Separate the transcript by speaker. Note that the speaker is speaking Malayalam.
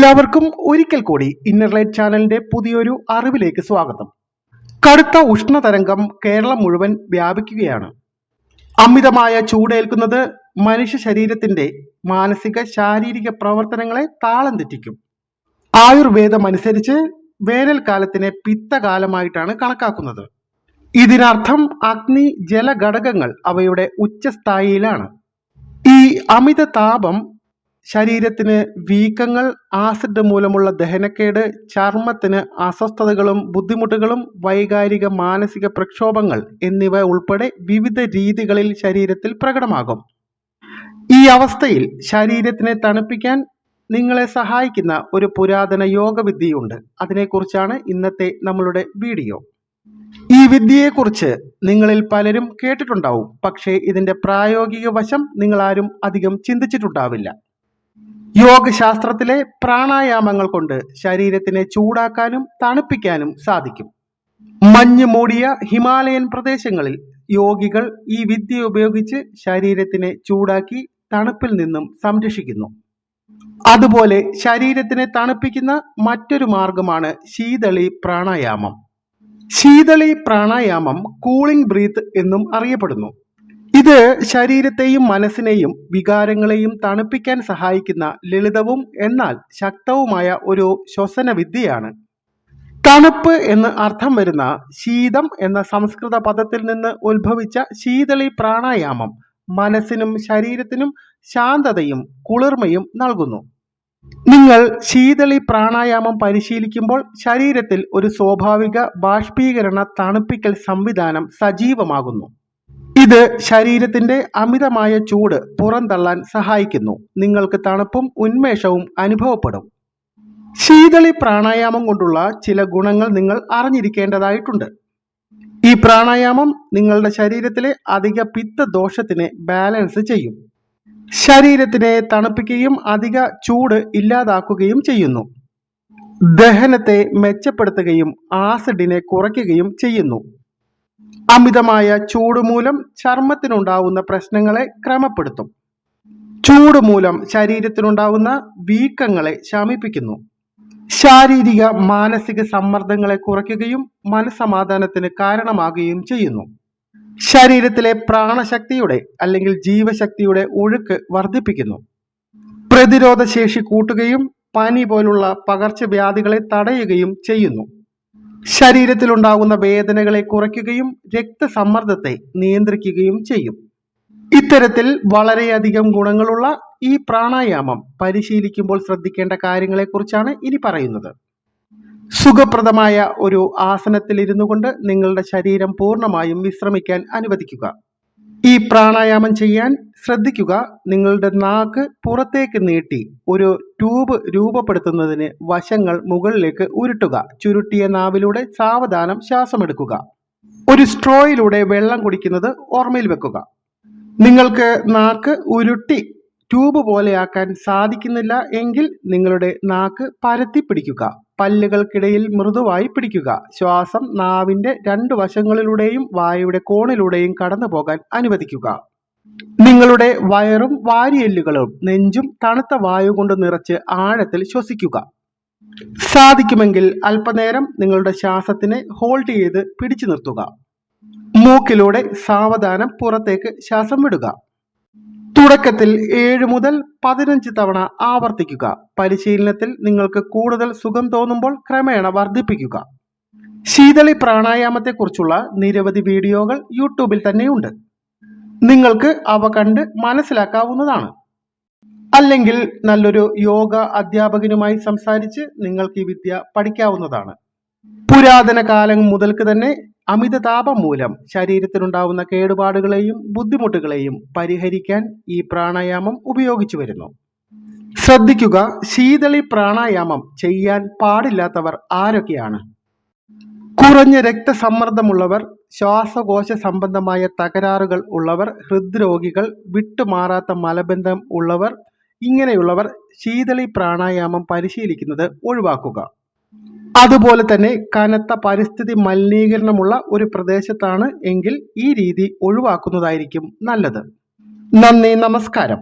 Speaker 1: എല്ലാവർക്കും ഒരിക്കൽ കൂടി ഇന്നർ ലൈറ്റ് ചാനലിന്റെ പുതിയൊരു അറിവിലേക്ക് സ്വാഗതം. കടുത്ത ഉഷ്ണതരംഗം കേരളം മുഴുവൻ വ്യാപിക്കുകയാണ്. അമിതമായ ചൂടേൽക്കുന്നത് മനുഷ്യ ശരീരത്തിന്റെ മാനസിക ശാരീരിക പ്രവർത്തനങ്ങളെ താളം തെറ്റിക്കും. ആയുർവേദം അനുസരിച്ച് വേനൽക്കാലത്തിനെ പിത്തകാലമായിട്ടാണ് കണക്കാക്കുന്നത്. ഇതിനർത്ഥം അഗ്നി ജലഘടകങ്ങൾ അവയുടെ ഉച്ചസ്ഥായിയിലാണ്. ഈ അമിത താപം ശരീരത്തിന് വീക്കങ്ങൾ ആസിഡ് മൂലമുള്ള ദഹനക്കേട് ചർമ്മത്തിന് അസ്വസ്ഥതകളും ബുദ്ധിമുട്ടുകളും വൈകാരിക മാനസിക പ്രക്ഷോഭങ്ങൾ എന്നിവ ഉൾപ്പെടെ വിവിധ രീതികളിൽ ശരീരത്തിൽ പ്രകടമാകും. ഈ അവസ്ഥയിൽ ശരീരത്തിനെ തണുപ്പിക്കാൻ നിങ്ങളെ സഹായിക്കുന്ന ഒരു പുരാതന യോഗവിദ്യയുണ്ട്. അതിനെക്കുറിച്ചാണ് ഇന്നത്തെ നമ്മളുടെ വീഡിയോ. ഈ വിദ്യയെക്കുറിച്ച് നിങ്ങളിൽ പലരും കേട്ടിട്ടുണ്ടാവും. പക്ഷേ ഇതിന്റെ പ്രായോഗിക വശം നിങ്ങളാരും അധികം ചിന്തിച്ചിട്ടുണ്ടാവില്ല. യോഗശാസ്ത്രത്തിലെ പ്രാണായാമങ്ങൾ കൊണ്ട് ശരീരത്തിനെ ചൂടാക്കാനും തണുപ്പിക്കാനും സാധിക്കും. മഞ്ഞ് മൂടിയ ഹിമാലയൻ പ്രദേശങ്ങളിൽ യോഗികൾ ഈ വിദ്യ ഉപയോഗിച്ച് ശരീരത്തിനെ ചൂടാക്കി തണുപ്പിൽ നിന്നും സംരക്ഷിക്കുന്നു. അതുപോലെ ശരീരത്തിനെ തണുപ്പിക്കുന്ന മറ്റൊരു മാർഗമാണ് ശീതളി പ്രാണായാമം. ശീതളി പ്രാണായാമം കൂളിംഗ് ബ്രീത്ത് എന്നും അറിയപ്പെടുന്നു. ഇത് ശരീരത്തെയും മനസ്സിനെയും വികാരങ്ങളെയും തണുപ്പിക്കാൻ സഹായിക്കുന്ന ലളിതവും എന്നാൽ ശക്തവുമായ ഒരു ശ്വസന വിദ്യയാണ് തണുപ്പ് എന്ന് അർത്ഥം വരുന്ന ശീതം എന്ന സംസ്കൃത പദത്തിൽ നിന്ന് ഉത്ഭവിച്ച ശീതളി പ്രാണായാമം മനസ്സിനും ശരീരത്തിനും ശാന്തതയും കുളിർമയും നൽകുന്നു. നിങ്ങൾ ശീതളി പ്രാണായാമം പരിശീലിക്കുമ്പോൾ ശരീരത്തിൽ ഒരു സ്വാഭാവിക ബാഷ്പീകരണ തണുപ്പിക്കൽ സംവിധാനം സജീവമാകുന്നു. ഇത് ശരീരത്തിന്റെ അമിതമായ ചൂട് പുറന്തള്ളാൻ സഹായിക്കുന്നു. നിങ്ങൾക്ക് തണുപ്പും ഉന്മേഷവും അനുഭവപ്പെടും. ശീതളി പ്രാണായാമം കൊണ്ടുള്ള ചില ഗുണങ്ങൾ നിങ്ങൾ അറിഞ്ഞിരിക്കേണ്ടതായിട്ടുണ്ട്. ഈ പ്രാണായാമം നിങ്ങളുടെ ശരീരത്തിലെ അധിക പിത്ത ദോഷത്തിനെ ബാലൻസ് ചെയ്യും. ശരീരത്തിനെ തണുപ്പിക്കുകയും അധിക ചൂട് ഇല്ലാതാക്കുകയും ചെയ്യുന്നു. ദഹനത്തെ മെച്ചപ്പെടുത്തുകയും ആസിഡിനെ കുറയ്ക്കുകയും ചെയ്യുന്നു. അമിതമായ ചൂട് മൂലം ചർമ്മത്തിനുണ്ടാവുന്ന പ്രശ്നങ്ങളെ ക്രമപ്പെടുത്തും. ചൂട് മൂലം ശരീരത്തിനുണ്ടാവുന്ന വീക്കങ്ങളെ ശമിപ്പിക്കുന്നു. ശാരീരിക മാനസിക സമ്മർദ്ദങ്ങളെ കുറയ്ക്കുകയും മനസമാധാനത്തിന് കാരണമാകുകയും ചെയ്യുന്നു. ശരീരത്തിലെ പ്രാണശക്തിയുടെ അല്ലെങ്കിൽ ജീവശക്തിയുടെ ഒഴുക്ക് വർദ്ധിപ്പിക്കുന്നു. പ്രതിരോധ ശേഷി കൂട്ടുകയും പനി പോലുള്ള പകർച്ചവ്യാധികളെ തടയുകയും ചെയ്യുന്നു. ശരീരത്തിലുണ്ടാകുന്ന വേദനകളെ കുറയ്ക്കുകയും രക്തസമ്മർദ്ദത്തെ നിയന്ത്രിക്കുകയും ചെയ്യും. ഇത്തരത്തിൽ വളരെയധികം ഗുണങ്ങളുള്ള ഈ പ്രാണായാമം പരിശീലിക്കുമ്പോൾ ശ്രദ്ധിക്കേണ്ട കാര്യങ്ങളെക്കുറിച്ചാണ് ഇനി പറയുന്നത്. സുഖപ്രദമായ ഒരു ആസനത്തിൽ ഇരുന്നു കൊണ്ട് നിങ്ങളുടെ ശരീരം പൂർണമായും വിശ്രമിക്കാൻ അനുവദിക്കുക. ഈ പ്രാണായാമം ചെയ്യാൻ ശ്രദ്ധിക്കുക. നിങ്ങളുടെ നാക്ക് പുറത്തേക്ക് നീട്ടി ഒരു ട്യൂബ് രൂപപ്പെടുത്തുന്നതിന് വശങ്ങൾ മുകളിലേക്ക് ഉരുട്ടുക. ചുരുട്ടിയ നാവിലൂടെ സാവധാനം ശ്വാസമെടുക്കുക. ഒരു സ്ട്രോയിലൂടെ വെള്ളം കുടിക്കുന്നത് ഓർമ്മയിൽ വെക്കുക. നിങ്ങൾക്ക് നാക്ക് ഉരുട്ടി ട്യൂബ് പോലെയാക്കാൻ സാധിക്കുന്നില്ല എങ്കിൽ നിങ്ങളുടെ നാക്ക് പരത്തി പിടിക്കുക. പല്ലുകൾക്കിടയിൽ മൃദുവായി പിടിക്കുക. ശ്വാസം നാവിന്റെ രണ്ട് വശങ്ങളിലൂടെയും വായുടെ കോണിലൂടെയും കടന്നു പോകാൻ അനുവദിക്കുക. നിങ്ങളുടെ വയറും വാരിയെല്ലുകളും നെഞ്ചും തണുത്ത വായു കൊണ്ട് നിറച്ച് ആഴത്തിൽ ശ്വസിക്കുക. സാധിക്കുമെങ്കിൽ അല്പനേരം നിങ്ങളുടെ ശ്വാസത്തിനെ ഹോൾഡ് ചെയ്ത് പിടിച്ചു നിർത്തുക. മൂക്കിലൂടെ സാവധാനം പുറത്തേക്ക് ശ്വാസം വിടുക. തുടക്കത്തിൽ ഏഴ് മുതൽ പതിനഞ്ച് തവണ ആവർത്തിക്കുക. പരിശീലനത്തിൽ നിങ്ങൾക്ക് കൂടുതൽ സുഖം തോന്നുമ്പോൾ ക്രമേണ വർദ്ധിപ്പിക്കുക. ശീതളി പ്രാണായാമത്തെക്കുറിച്ചുള്ള നിരവധി വീഡിയോകൾ യൂട്യൂബിൽ തന്നെയുണ്ട്. നിങ്ങൾക്ക് അവ കണ്ട് മനസ്സിലാക്കാവുന്നതാണ്. അല്ലെങ്കിൽ നല്ലൊരു യോഗ അധ്യാപകനുമായി സംസാരിച്ച് നിങ്ങൾക്ക് ഈ വിദ്യ പഠിക്കാവുന്നതാണ്. പുരാതന കാലം മുതൽക്ക് തന്നെ അമിത താപം മൂലം ശരീരത്തിനുണ്ടാവുന്ന കേടുപാടുകളെയും ബുദ്ധിമുട്ടുകളെയും പരിഹരിക്കാൻ ഈ പ്രാണായാമം ഉപയോഗിച്ചു വരുന്നു. ശ്രദ്ധിക്കുക ശീതളി പ്രാണായാമം ചെയ്യാൻ പാടില്ലാത്തവർ ആരൊക്കെയാണ്? കുറഞ്ഞ രക്തസമ്മർദ്ദമുള്ളവർ ശ്വാസകോശ സംബന്ധമായ തകരാറുകൾ ഉള്ളവർ ഹൃദ്രോഗികൾ വിട്ടുമാറാത്ത മലബന്ധം ഉള്ളവർ ഇങ്ങനെയുള്ളവർ ശീതളി പ്രാണായാമം പരിശീലിക്കുന്നത് ഒഴിവാക്കുക. അതുപോലെ തന്നെ കനത്ത പരിസ്ഥിതി മലിനീകരണമുള്ള ഒരു പ്രദേശത്താണ് എങ്കിൽ ഈ രീതി ഒഴിവാക്കുന്നതായിരിക്കും നല്ലത്. നന്ദി നമസ്കാരം.